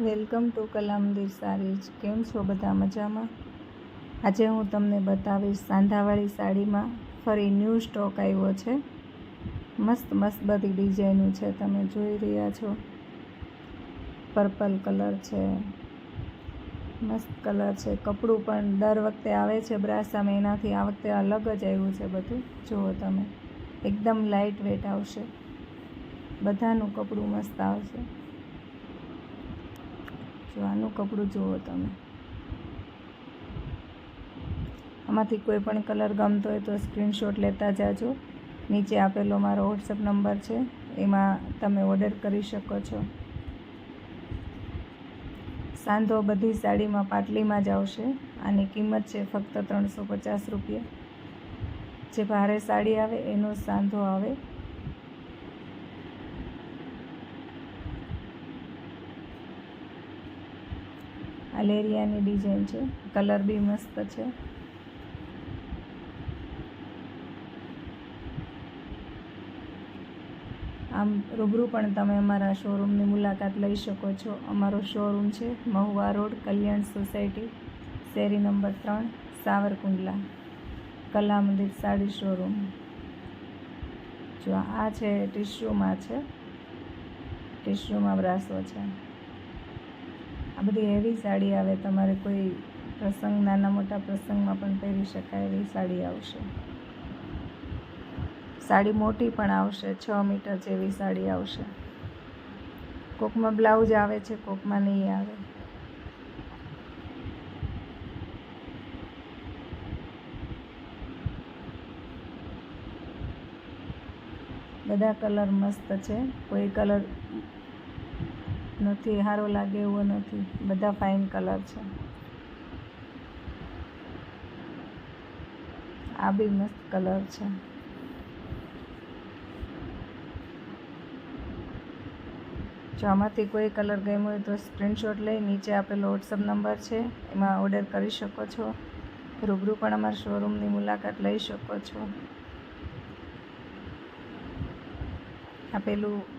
Welcome to કલામદીર સારીજ. કેમ છો બધા મજામાં? આજે હું તમને બતાવીશ સાંધાવાળી સાડીમાં ફરી ન્યૂ સ્ટોક આવ્યો છે. મસ્ત મસ્ત બધી ડિઝાઇનો છે, તમે જોઈ રહ્યા છો. પર્પલ કલર છે, મસ્ત કલર છે. કપડું પણ દર વખતે આવે છે બ્રાસામાં એનાથી આ વખતે અલગ જ આવ્યું છે બધું. જુઓ તમે, એકદમ લાઇટ વેટ આવશે. બધાનું કપડું મસ્ત આવશે. જો આનું કપડું જુઓ તમે. આમાંથી કોઈ પણ કલર ગમતો હોય તો સ્ક્રીનશોટ લેતા જાજો. નીચે આપેલો મારો વોટ્સઅપ નંબર છે, એમાં તમે ઓર્ડર કરી શકો છો. સાંધો બધી સાડીમાં પાટલીમાં જ આવશે. આની કિંમત છે ફક્ત ત્રણસો પચાસ રૂપિયા. જે ભારે સાડી આવે એનો સાંધો આવે. આ લેરિયાની ડિઝાઇન છે. કલર બી મસ્ત છે. આમ રૂબરૂ પણ તમે અમારા શોરૂમની મુલાકાત લઈ શકો છો. અમારો શોરૂમ છે મહુવા રોડ, કલ્યાણ સોસાયટી, શેરી નંબર ત્રણ, સાવરકુંડલા. કલા મંદિર સાડી શોરૂમ. જો આ છે, ટીશ્યુમાં છે. ટીશ્યુમાં બ્રાસો છે. આ બધી હેવી સાડી આવે, તમારે કોઈ પ્રસંગ, નાના મોટા પ્રસંગમાં પણ પહેરી શકાય એવી સાડી આવશે. સાડી મોટી પણ આવશે, છ મીટર જેવી સાડી આવશે. કોકમાં બ્લાઉઝ આવે છે, કોકમાં નહીં આવે. બધા કલર મસ્ત છે. કોઈ કલર નથી, સારો લાગે એવો નથી. બધા ફાઇન કલર છે. આ બી મસ્ત કલર છે. જો આમાંથી કોઈ કલર ગમ્યો હોય તો સ્ક્રીનશોટ લઈ, નીચે આપેલો વોટ્સઅપ નંબર છે, એમાં ઓર્ડર કરી શકો છો. રૂબરૂ પણ અમારા શોરૂમની મુલાકાત લઈ શકો છો. આપેલું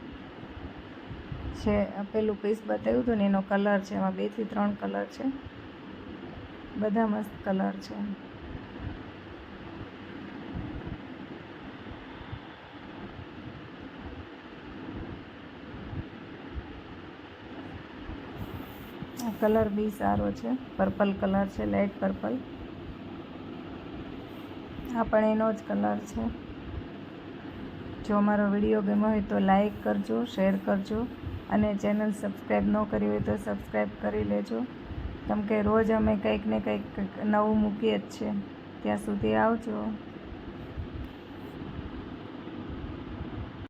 છે પેલું પીસ બતાવ્યું હતું ને એનો કલર છે, એમાં બેથી ત્રણ કલર છે. બધા મસ્ત કલર છે. કલર બી સારો છે પર્પલ કલર છે લાઇટ પર્પલ આ પણ એનો જ કલર છે. જો અમારો વીડિયો ગમ્યો હોય તો લાઈક કરજો શેર કરજો. અને ચેનલ સબસ્ક્રાઈબ ન કરી હોય તો સબસ્ક્રાઈબ કરી લેજો. કેમ કે રોજ અમે કંઈક ને કંઈક નવું મૂકીએ જ છે ત્યાં સુધી આવજો.